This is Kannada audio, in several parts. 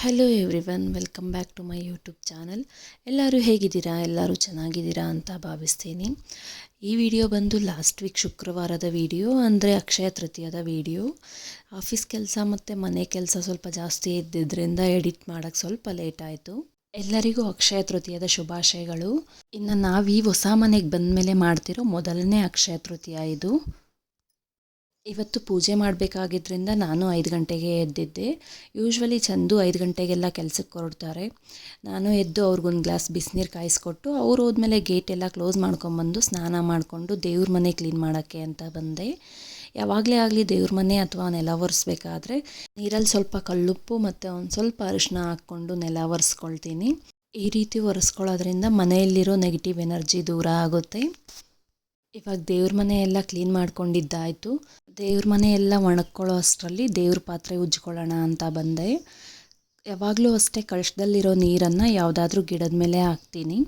Hello everyone welcome back to my YouTube channel ಎಲ್ಲರೂ ಹೇಗಿದ್ದೀರಾ? ಎಲ್ಲರೂ ಚೆನ್ನಾಗಿದ್ದೀರಾ ಅಂತ ಭಾವಿಸ್ತೀನಿ. ಈ ವಿಡಿಯೋ ಬಂದು ಲಾಸ್ಟ್ ವೀಕ್ ಶುಕ್ರವಾರದ ವಿಡಿಯೋ ಅಂದರೆ ಅಕ್ಷಯ ತೃತೀಯದ ವಿಡಿಯೋ ಆಫೀಸ್ ಕೆಲಸ ಮತ್ತು ಮನೆ ಕೆಲಸ ಸ್ವಲ್ಪ ಜಾಸ್ತಿ ಇದ್ದಿದ್ದರಿಂದ ಎಡಿಟ್ ಮಾಡೋಕ್ಕೆ ಸ್ವಲ್ಪ ಲೇಟ್ ಆಯಿತು. ಎಲ್ಲರಿಗೂ ಅಕ್ಷಯ ತೃತೀಯದ ಶುಭಾಶಯಗಳು. ಇನ್ನು ನಾವು ಈ ಹೊಸ ಮನೆಗೆ ಬಂದ ಮೇಲೆ ಮಾಡ್ತಿರೋ ಮೊದಲನೇ ಅಕ್ಷಯ ತೃತೀಯ ಇದು. ಇವತ್ತು ಪೂಜೆ ಮಾಡಬೇಕಾಗಿದ್ದರಿಂದ ನಾನು ಐದು ಗಂಟೆಗೆ ಎದ್ದಿದ್ದೆ. ಯೂಶ್ವಲಿ ಚಂದು ಐದು ಗಂಟೆಗೆಲ್ಲ ಕೆಲಸಕ್ಕೆ ಹೊರಡ್ತಾರೆ. ನಾನು ಎದ್ದು ಅವ್ರಿಗೊಂದು ಗ್ಲಾಸ್ ಬಿಸಿನೀರು ಕಾಯಿಸ್ಕೊಟ್ಟು ಅವ್ರು ಹೋದ್ಮೇಲೆ ಗೇಟ್ ಎಲ್ಲ ಕ್ಲೋಸ್ ಮಾಡ್ಕೊಂಬಂದು ಸ್ನಾನ ಮಾಡಿಕೊಂಡು ದೇವ್ರ ಮನೆ ಕ್ಲೀನ್ ಮಾಡೋಕ್ಕೆ ಅಂತ ಬಂದೆ. ಯಾವಾಗಲೇ ಆಗಲಿ ದೇವ್ರ ಮನೆ ಅಥವಾ ನೆಲ ಒರೆಸ್ಬೇಕಾದ್ರೆ ನೀರಲ್ಲಿ ಸ್ವಲ್ಪ ಕಲ್ಲುಪ್ಪು ಮತ್ತು ಒಂದು ಸ್ವಲ್ಪ ಅರಿಶಿನ ಹಾಕ್ಕೊಂಡು ನೆಲ ಒರೆಸ್ಕೊಳ್ತೀನಿ. ಈ ರೀತಿ ಒರೆಸ್ಕೊಳ್ಳೋದ್ರಿಂದ ಮನೆಯಲ್ಲಿರೋ ನೆಗೆಟಿವ್ ಎನರ್ಜಿ ದೂರ ಆಗುತ್ತೆ. ಇವಾಗ ದೇವ್ರ ಮನೆ ಎಲ್ಲ ಕ್ಲೀನ್ ಮಾಡ್ಕೊಂಡಿದ್ದಾಯಿತು. ದೇವ್ರ ಮನೆ ಎಲ್ಲ ಒಣಗ್ಕೊಳ್ಳೋ ಅಷ್ಟರಲ್ಲಿ ದೇವ್ರ ಪಾತ್ರೆ ಉಜ್ಕೊಳ್ಳೋಣ ಅಂತ ಬಂದೆ. ಯಾವಾಗಲೂ ಅಷ್ಟೇ ಕಳಶದಲ್ಲಿರೋ ನೀರನ್ನು ಯಾವುದಾದ್ರೂ ಗಿಡದ ಮೇಲೆ ಹಾಕ್ತೀನಿ.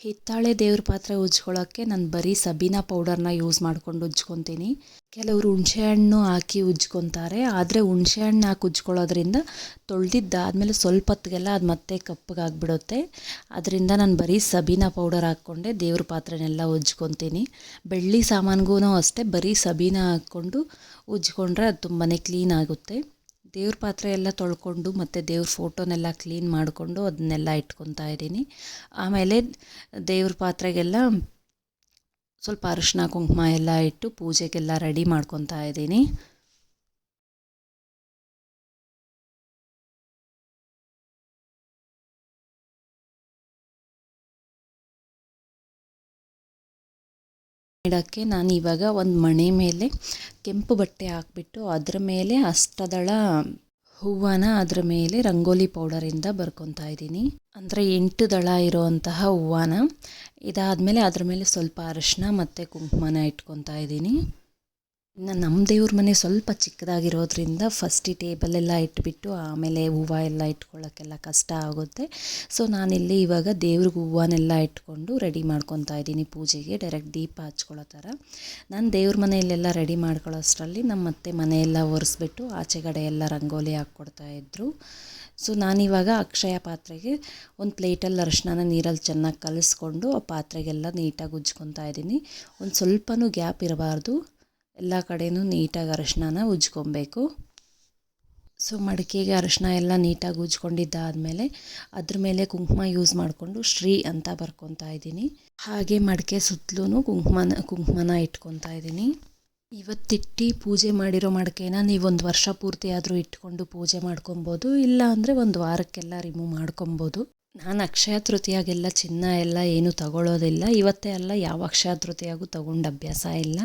ಹಿತ್ತಾಳೆ ದೇವ್ರ ಪಾತ್ರೆ ಉಜ್ಕೊಳ್ಳೋಕ್ಕೆ ನಾನು ಬರೀ ಸಬೀನಾ ಪೌಡರ್ನ ಯೂಸ್ ಮಾಡ್ಕೊಂಡು ಉಜ್ಕೊತೀನಿ ಕೆಲವರು ಹುಣಸೆಹಣ್ಣು ಹಾಕಿ ಉಜ್ಕೊತಾರೆ ಆದರೆ ಹುಣಸೆಹಣ್ಣು ಹಾಕಿ ಉಜ್ಕೊಳ್ಳೋದ್ರಿಂದ ತೊಳೆದಿದ್ದಾದಮೇಲೆ ಸ್ವಲ್ಪ ಹೊತ್ತಿಗೆಲ್ಲ ಅದು ಮತ್ತೆ ಕಪ್ಪಗಾಗ್ಬಿಡುತ್ತೆ ಅದರಿಂದ ನಾನು ಬರೀ ಸಬೀನಾ ಪೌಡರ್ ಹಾಕ್ಕೊಂಡೆ ದೇವ್ರ ಪಾತ್ರೆನೆಲ್ಲ ಉಜ್ಕೊತೀನಿ ಬೆಳ್ಳಿ ಸಾಮಾನಿಗೂ ಅಷ್ಟೇ, ಬರೀ ಸಬೀನಾ ಹಾಕ್ಕೊಂಡು ಉಜ್ಕೊಂಡ್ರೆ ಅದು ತುಂಬಾ ಕ್ಲೀನ್ ಆಗುತ್ತೆ. ದೇವ್ರ ಪಾತ್ರೆ ಎಲ್ಲ ತೊಳ್ಕೊಂಡು ಮತ್ತು ದೇವ್ರ ಫೋಟೋನೆಲ್ಲ ಕ್ಲೀನ್ ಮಾಡಿಕೊಂಡು ಅದನ್ನೆಲ್ಲ ಇಟ್ಕೊತಾ ಇದ್ದೀನಿ. ಆಮೇಲೆ ದೇವ್ರ ಪಾತ್ರೆಗೆಲ್ಲ ಸ್ವಲ್ಪ ಅರಿಶಿನ, ಕುಂಕುಮ ಎಲ್ಲ ಇಟ್ಟು ಪೂಜೆಗೆಲ್ಲ ರೆಡಿ ಮಾಡ್ಕೊತಾ ಇದ್ದೀನಿ. ಇಡೋಕ್ಕೆ ನಾನು ಇವಾಗ ಒಂದು ಮಣೆ ಮೇಲೆ ಕೆಂಪು ಬಟ್ಟೆ ಹಾಕ್ಬಿಟ್ಟು ಅದರ ಮೇಲೆ ಅಷ್ಟದಳ ಹೂವನ ಅದರ ಮೇಲೆ ರಂಗೋಲಿ ಪೌಡರಿಂದ ಬರ್ಕೊತಾ ಇದ್ದೀನಿ. ಅಂದರೆ ಎಂಟು ದಳ ಇರೋವಂತಹ ಹೂವನ. ಇದಾದಮೇಲೆ ಅದ್ರ ಮೇಲೆ ಸ್ವಲ್ಪ ಅರಶಿನ ಮತ್ತು ಕುಂಕುಮನ ಇಟ್ಕೊತಾ ಇದ್ದೀನಿ. ಇನ್ನು ನಮ್ಮ ದೇವ್ರ ಮನೆ ಸ್ವಲ್ಪ ಚಿಕ್ಕದಾಗಿರೋದ್ರಿಂದ ಫಸ್ಟ್ ಈ ಟೇಬಲೆಲ್ಲ ಇಟ್ಬಿಟ್ಟು ಆಮೇಲೆ ಹೂವು ಎಲ್ಲ ಇಟ್ಕೊಳ್ಳೋಕ್ಕೆಲ್ಲ ಕಷ್ಟ ಆಗುತ್ತೆ. ಸೊ ನಾನಿಲ್ಲಿ ಇವಾಗ ದೇವ್ರಿಗೆ ಹೂವನ್ನೆಲ್ಲ ಇಟ್ಕೊಂಡು ರೆಡಿ ಮಾಡ್ಕೊತಾ ಇದ್ದೀನಿ ಪೂಜೆಗೆ ಡೈರೆಕ್ಟ್ ದೀಪ ಹಚ್ಕೊಳ್ಳೋ ಥರ. ನಾನು ದೇವ್ರ ಮನೆಯಲ್ಲೆಲ್ಲ ರೆಡಿ ಮಾಡ್ಕೊಳ್ಳೋಷ್ಟರಲ್ಲಿ ನಮ್ಮ ಅತ್ತೆ ಮನೆಯೆಲ್ಲ ಒರೆಸ್ಬಿಟ್ಟು ಆಚೆಗಡೆ ಎಲ್ಲ ರಂಗೋಲಿ ಹಾಕ್ಕೊಡ್ತಾಯಿದ್ರು ಸೊ ನಾನಿವಾಗ ಅಕ್ಷಯ ಪಾತ್ರೆಗೆ ಒಂದು ಪ್ಲೇಟಲ್ಲಿ ಅರಿಶಿನ ನೀರಲ್ಲಿ ಚೆನ್ನಾಗಿ ಕಲಿಸ್ಕೊಂಡು ಆ ಪಾತ್ರೆಗೆಲ್ಲ ನೀಟಾಗಿ ಉಜ್ಕೊತಾ ಇದ್ದೀನಿ. ಒಂದು ಸ್ವಲ್ಪನೂ ಗ್ಯಾಪ್ ಇರಬಾರ್ದು. ಎಲ್ಲ ಕಡೆಯೂ ನೀಟಾಗಿ ಅರಶಿನ ಉಜ್ಕೊಬೇಕು ಸೊ ಮಡಿಕೆಗೆ ಅರಶಿನ ಎಲ್ಲ ನೀಟಾಗಿ ಉಜ್ಕೊಂಡಿದ್ದಾದಮೇಲೆ ಅದ್ರ ಮೇಲೆ ಕುಂಕುಮ ಯೂಸ್ ಮಾಡಿಕೊಂಡು ಶ್ರೀ ಅಂತ ಬರ್ಕೊತಾ ಇದ್ದೀನಿ. ಹಾಗೆ ಮಡಿಕೆ ಸುತ್ತಲೂ ಕುಂಕುಮನ ಕುಂಕುಮನ ಇಟ್ಕೊತಾ ಇದ್ದೀನಿ. ಇವತ್ತಿಟ್ಟು ಪೂಜೆ ಮಾಡಿರೋ ಮಡಿಕೆನ ನೀವು ಒಂದು ವರ್ಷ ಪೂರ್ತಿ ಆದರೂ ಇಟ್ಕೊಂಡು ಪೂಜೆ ಮಾಡ್ಕೊಬೋದು, ಇಲ್ಲ ಅಂದರೆ ಒಂದು ವಾರಕ್ಕೆಲ್ಲ ರಿಮೂವ್ ಮಾಡ್ಕೊಬೋದು. ನಾನು ಅಕ್ಷಯ ತೃತೀಯಾಗೆಲ್ಲ ಚಿನ್ನ ಎಲ್ಲ ಏನು ತಗೊಳ್ಳೋದಿಲ್ಲ ಇವತ್ತೇ ಅಲ್ಲ, ಯಾವ ಅಕ್ಷಯ ತೃತೀಯಾಗೂ ತಗೊಂಡು ಅಭ್ಯಾಸ ಇಲ್ಲ.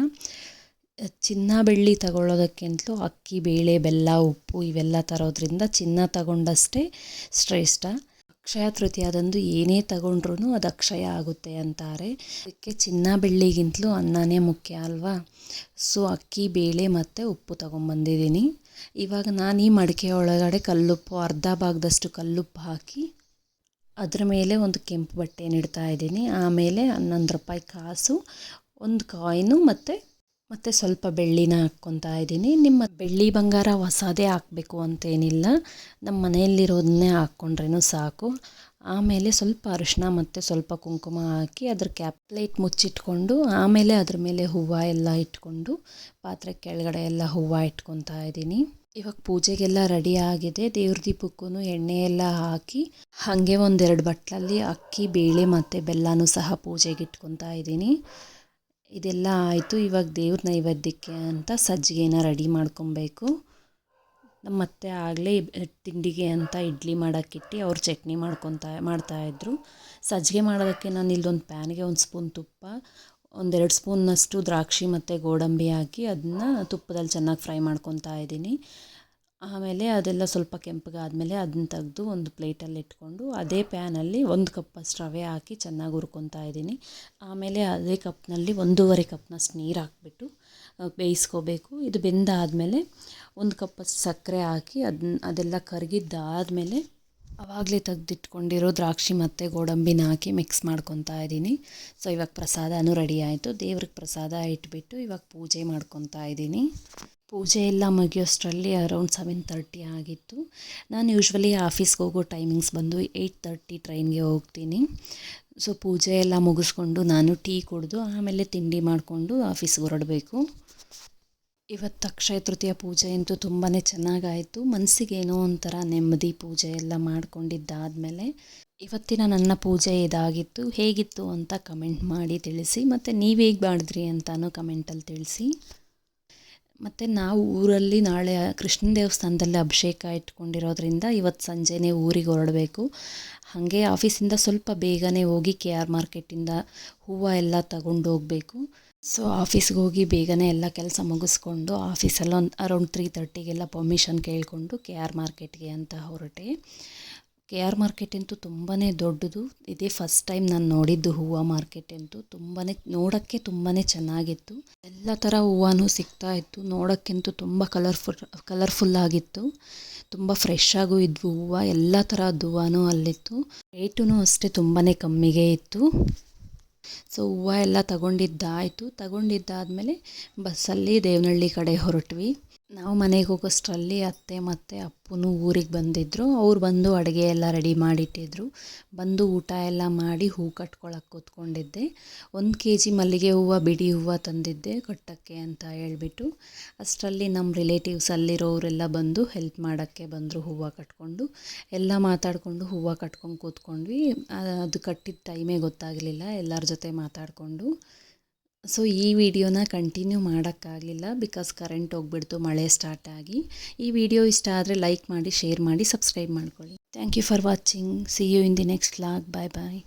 ಚಿನ್ನ ಬೆಳ್ಳಿ ತಗೊಳ್ಳೋದಕ್ಕಿಂತಲೂ ಅಕ್ಕಿ, ಬೇಳೆ, ಬೆಲ್ಲ, ಉಪ್ಪು ಇವೆಲ್ಲ ತರೋದ್ರಿಂದ ಚಿನ್ನ ತಗೊಂಡಷ್ಟೇ ಶ್ರೇಷ್ಠ. ಅಕ್ಷಯ ತೃತೀಯದಂದು ಏನೇ ತಗೊಂಡ್ರೂ ಅದು ಅಕ್ಷಯ ಆಗುತ್ತೆ ಅಂತಾರೆ. ಅದಕ್ಕೆ ಚಿನ್ನ ಬೆಳ್ಳಿಗಿಂತಲೂ ಅನ್ನನೇ ಮುಖ್ಯ ಅಲ್ವಾ? ಸೊ, ಅಕ್ಕಿ, ಬೇಳೆ ಮತ್ತು ಉಪ್ಪು ತೊಗೊಂಬಂದಿದ್ದೀನಿ ಇವಾಗ ನಾನು ಈ ಮಡಿಕೆ ಒಳಗಡೆ ಕಲ್ಲುಪ್ಪು, ಅರ್ಧ ಭಾಗದಷ್ಟು ಕಲ್ಲುಪ್ಪು ಹಾಕಿ ಅದ್ರ ಮೇಲೆ ಒಂದು ಕೆಂಪು ಬಟ್ಟೆ ಇಡ್ತಾ ಇದ್ದೀನಿ. ಆಮೇಲೆ ಹನ್ನೊಂದು ರೂಪಾಯಿ ಕಾಸು, ಒಂದು ಕಾಯಿನು ಮತ್ತು ಮತ್ತು ಸ್ವಲ್ಪ ಬೆಳ್ಳಿನ ಹಾಕ್ಕೊತಾ ಇದ್ದೀನಿ. ನಿಮ್ಮ ಬೆಳ್ಳಿ ಬಂಗಾರ ಹೊಸದೇ ಹಾಕಬೇಕು ಅಂತೇನಿಲ್ಲ. ನಮ್ಮ ಮನೆಯಲ್ಲಿರೋದನ್ನೇ ಹಾಕ್ಕೊಂಡ್ರೂ ಸಾಕು. ಆಮೇಲೆ ಸ್ವಲ್ಪ ಅರಿಶಿನ ಮತ್ತು ಸ್ವಲ್ಪ ಕುಂಕುಮ ಹಾಕಿ ಅದ್ರ ಕ್ಯಾಪ್ ಪ್ಲೇಟ್ ಮುಚ್ಚಿಟ್ಕೊಂಡು ಆಮೇಲೆ ಅದ್ರ ಮೇಲೆ ಹೂವು ಎಲ್ಲ ಇಟ್ಕೊಂಡು ಪಾತ್ರೆ ಕೆಳಗಡೆ ಎಲ್ಲ ಹೂವು ಇಟ್ಕೊತಾ ಇದ್ದೀನಿ. ಇವಾಗ ಪೂಜೆಗೆಲ್ಲ ರೆಡಿ ಆಗಿದೆ. ದೇವ್ರ ದೀಪಕ್ಕೂ ಎಣ್ಣೆ ಎಲ್ಲ ಹಾಕಿ ಹಾಗೆ ಒಂದೆರಡು ಬಟ್ಲಲ್ಲಿ ಅಕ್ಕಿ, ಬೇಳೆ ಮತ್ತು ಬೆಲ್ಲನೂ ಸಹ ಪೂಜೆಗೆ ಇಟ್ಕೊತಾ ಇದ್ದೀನಿ. ಇದೆಲ್ಲ ಆಯಿತು, ಇವಾಗ ದೇವ್ರ ನೈವೇದ್ಯಕ್ಕೆ ಅಂತ ಸಜ್ಜಿಗೆನ ರೆಡಿ ಮಾಡ್ಕೊಬೇಕು. ನಮ್ಮ ಅತ್ತೆ ಆಗಲೇ ತಿಂಡಿಗೆ ಅಂತ ಇಡ್ಲಿ ಮಾಡೋಕ್ಕಿಟ್ಟು ಅವ್ರು ಚಟ್ನಿ ಮಾಡ್ಕೊತಾ ಮಾಡ್ತಾಯಿದ್ರು ಸಜ್ಜಿಗೆ ಮಾಡೋದಕ್ಕೆ ನಾನು ಇಲ್ಲೊಂದು ಪ್ಯಾನ್ಗೆ ಒಂದು ಸ್ಪೂನ್ ತುಪ್ಪ, ಒಂದೆರಡು ಸ್ಪೂನ್ನಷ್ಟು ದ್ರಾಕ್ಷಿ ಮತ್ತು ಗೋಡಂಬಿ ಹಾಕಿ ಅದನ್ನ ತುಪ್ಪದಲ್ಲಿ ಚೆನ್ನಾಗಿ ಫ್ರೈ ಮಾಡ್ಕೊತಾ ಇದ್ದೀನಿ. ಆಮೇಲೆ ಅದೆಲ್ಲ ಸ್ವಲ್ಪ ಕೆಂಪಗಾದಮೇಲೆ ಅದನ್ನ ತೆಗೆದು ಒಂದು ಪ್ಲೇಟಲ್ಲಿ ಇಟ್ಕೊಂಡು ಅದೇ ಪ್ಯಾನಲ್ಲಿ ಒಂದು ಕಪ್ಪಷ್ಟು ರವೆ ಹಾಕಿ ಚೆನ್ನಾಗಿ ಹುರ್ಕೊತಾ ಇದ್ದೀನಿ. ಆಮೇಲೆ ಅದೇ ಕಪ್ನಲ್ಲಿ ಒಂದೂವರೆ ಕಪ್ನಷ್ಟು ನೀರು ಹಾಕ್ಬಿಟ್ಟು ಬೇಯಿಸ್ಕೋಬೇಕು. ಇದು ಬೆಂದಾದಮೇಲೆ ಒಂದು ಕಪ್ಪಷ್ಟು ಸಕ್ಕರೆ ಹಾಕಿ ಅದನ್ನ, ಅದೆಲ್ಲ ಕರಗಿದ್ದಾದಮೇಲೆ ಆವಾಗಲೇ ತೆಗೆದಿಟ್ಕೊಂಡಿರೋ ದ್ರಾಕ್ಷಿ ಮತ್ತು ಗೋಡಂಬಿನ ಹಾಕಿ ಮಿಕ್ಸ್ ಮಾಡ್ಕೊತಾ ಇದ್ದೀನಿ. ಸೊ, ಇವಾಗ ಪ್ರಸಾದನೂ ರೆಡಿ ಆಯಿತು. ದೇವ್ರಿಗೆ ಪ್ರಸಾದ ಇಟ್ಬಿಟ್ಟು ಇವಾಗ ಪೂಜೆ ಮಾಡ್ಕೊತಾ ಇದ್ದೀನಿ. ಪೂಜೆ ಎಲ್ಲ ಮುಗಿಯೋಷ್ಟರಲ್ಲಿ ಅರೌಂಡ್ ಸೆವೆನ್ ತರ್ಟಿ ಆಗಿತ್ತು. ನಾನು ಯೂಶ್ವಲಿ ಆಫೀಸ್ಗೆ ಹೋಗೋ ಟೈಮಿಂಗ್ಸ್ ಬಂದು ಏಯ್ಟ್ ತರ್ಟಿ ಟ್ರೈನ್ಗೆ ಹೋಗ್ತೀನಿ. ಸೊ ಪೂಜೆ ಎಲ್ಲ ಮುಗಿಸ್ಕೊಂಡು ನಾನು ಟೀ ಕುಡಿದು ಆಮೇಲೆ ತಿಂಡಿ ಮಾಡಿಕೊಂಡು ಆಫೀಸ್ಗೆ ಹೊರಡಬೇಕು. ಇವತ್ತು ಅಕ್ಷಯ ತೃತೀಯ ಪೂಜೆ ಅಂತೂ ತುಂಬಾ ಚೆನ್ನಾಗಾಯಿತು. ಮನಸ್ಸಿಗೆ ಏನೋ ಒಂಥರ ನೆಮ್ಮದಿ ಪೂಜೆ ಎಲ್ಲ ಮಾಡ್ಕೊಂಡಿದ್ದಾದಮೇಲೆ ಇವತ್ತಿನ ನನ್ನ ಪೂಜೆ ಇದಾಗಿತ್ತು. ಹೇಗಿತ್ತು ಅಂತ ಕಮೆಂಟ್ ಮಾಡಿ ತಿಳಿಸಿ. ಮತ್ತು ನೀವು ಹೇಗೆ ಮಾಡಿದ್ರಿ ಅಂತಲೂ ಕಮೆಂಟಲ್ಲಿ ತಿಳಿಸಿ. ಮತ್ತು ನಾವು ಊರಲ್ಲಿ ನಾಳೆ ಕೃಷ್ಣ ದೇವಸ್ಥಾನದಲ್ಲಿ ಅಭಿಷೇಕ ಇಟ್ಕೊಂಡಿರೋದ್ರಿಂದ ಇವತ್ತು ಸಂಜೆನೇ ಊರಿಗೆ ಹೊರಡಬೇಕು. ಹಾಗೆ ಆಫೀಸಿಂದ ಸ್ವಲ್ಪ ಬೇಗನೆ ಹೋಗಿ ಕೆ ಆರ್ ಮಾರ್ಕೆಟಿಂದ ಹೂವು ಎಲ್ಲ ತಗೊಂಡು ಹೋಗಬೇಕು. ಸೊ ಆಫೀಸ್ಗೆ ಹೋಗಿ ಬೇಗನೆ ಎಲ್ಲ ಕೆಲಸ ಮುಗಿಸ್ಕೊಂಡು ಆಫೀಸಲ್ಲಿ ಒಂದು ಅರೌಂಡ್ ತ್ರೀ ತರ್ಟಿಗೆಲ್ಲ ಪರ್ಮಿಷನ್ ಕೇಳಿಕೊಂಡು ಕೆ ಆರ್ ಮಾರ್ಕೆಟ್ಗೆ ಅಂತ ಹೊರಟೆ. ಕೆ ಆರ್ ಮಾರ್ಕೆಟ್ ಅಂತೂ ತುಂಬಾ ದೊಡ್ಡದು. ಇದೇ ಫಸ್ಟ್ ಟೈಮ್ ನಾನು ನೋಡಿದ್ದು ಹೂವು ಮಾರ್ಕೆಟ್ ಅಂತೂ ತುಂಬಾ ನೋಡೋಕ್ಕೆ ತುಂಬಾ ಚೆನ್ನಾಗಿತ್ತು. ಎಲ್ಲ ಥರ ಹೂವನೂ ಸಿಗ್ತಾ ಇತ್ತು. ನೋಡೋಕ್ಕಂತೂ ತುಂಬ ಕಲರ್ಫುಲ್ ಕಲರ್ಫುಲ್ ಆಗಿತ್ತು. ತುಂಬ ಫ್ರೆಶ್ ಆಗೂ ಇದ್ವು ಹೂವು. ಎಲ್ಲ ಥರದ್ದು ಹೂವನೂ ಅಲ್ಲಿತ್ತು. ರೇಟೂ ಅಷ್ಟೇ ತುಂಬಾ ಕಮ್ಮಿಗೆ ಇತ್ತು. ಸೊ ಹೂವು ಎಲ್ಲ ತಗೊಂಡಿದ್ದಾಯಿತು. ತಗೊಂಡಿದ್ದಾದಮೇಲೆ ಬಸ್ಸಲ್ಲಿ ದೇವನಹಳ್ಳಿ ಕಡೆ ಹೊರಟ್ವಿ. ನಾವು ಮನೆಗೆ ಹೋಗೋಷ್ಟರಲ್ಲಿ ಅತ್ತೆ, ಮತ್ತು ಅಪ್ಪನೂ ಊರಿಗೆ ಬಂದಿದ್ದರು ಅವ್ರು ಬಂದು ಅಡುಗೆ ಎಲ್ಲ ರೆಡಿ ಮಾಡಿಟ್ಟಿದ್ರು. ಬಂದು ಊಟ ಎಲ್ಲ ಮಾಡಿ ಹೂ ಕಟ್ಕೊಳಕ್ಕೆ ಕೂತ್ಕೊಂಡಿದ್ದೆ. ಒಂದು ಕೆ ಜಿ ಮಲ್ಲಿಗೆ ಹೂವು, ಬಿಡಿ ಹೂವು ತಂದಿದ್ದೆ ಕಟ್ಟೋಕ್ಕೆ ಅಂತ ಹೇಳ್ಬಿಟ್ಟು. ಅಷ್ಟರಲ್ಲಿ ನಮ್ಮ ರಿಲೇಟಿವ್ಸ್ ಅಲ್ಲಿರೋರೆಲ್ಲ ಬಂದು ಹೆಲ್ಪ್ ಮಾಡೋಕ್ಕೆ ಬಂದರು ಹೂವು ಕಟ್ಕೊಂಡು. ಎಲ್ಲ ಮಾತಾಡಿಕೊಂಡು ಹೂವು ಕಟ್ಕೊಂಡು ಕೂತ್ಕೊಂಡ್ವಿ. ಅದು ಕಟ್ಟಿದ ಟೈಮೇ ಗೊತ್ತಾಗಲಿಲ್ಲ. ಎಲ್ಲರ ಜೊತೆ ಮಾತಾಡಿಕೊಂಡು. ಸೊ ಈ ವಿಡಿಯೋನ ಕಂಟಿನ್ಯೂ ಮಾಡೋಕ್ಕಾಗಲಿಲ್ಲ ಬಿಕಾಸ್ ಕರೆಂಟ್ ಹೋಗ್ಬಿಡ್ತು, ಮಳೆ ಸ್ಟಾರ್ಟ್ ಆಗಿ. ಈ ವಿಡಿಯೋ ಇಷ್ಟ ಆದರೆ ಲೈಕ್ ಮಾಡಿ ಶೇರ್ ಮಾಡಿ ಸಬ್ಸ್ಕ್ರೈಬ್ ಮಾಡ್ಕೊಳ್ಳಿ. Thank you for watching see you in the next vlog bye bye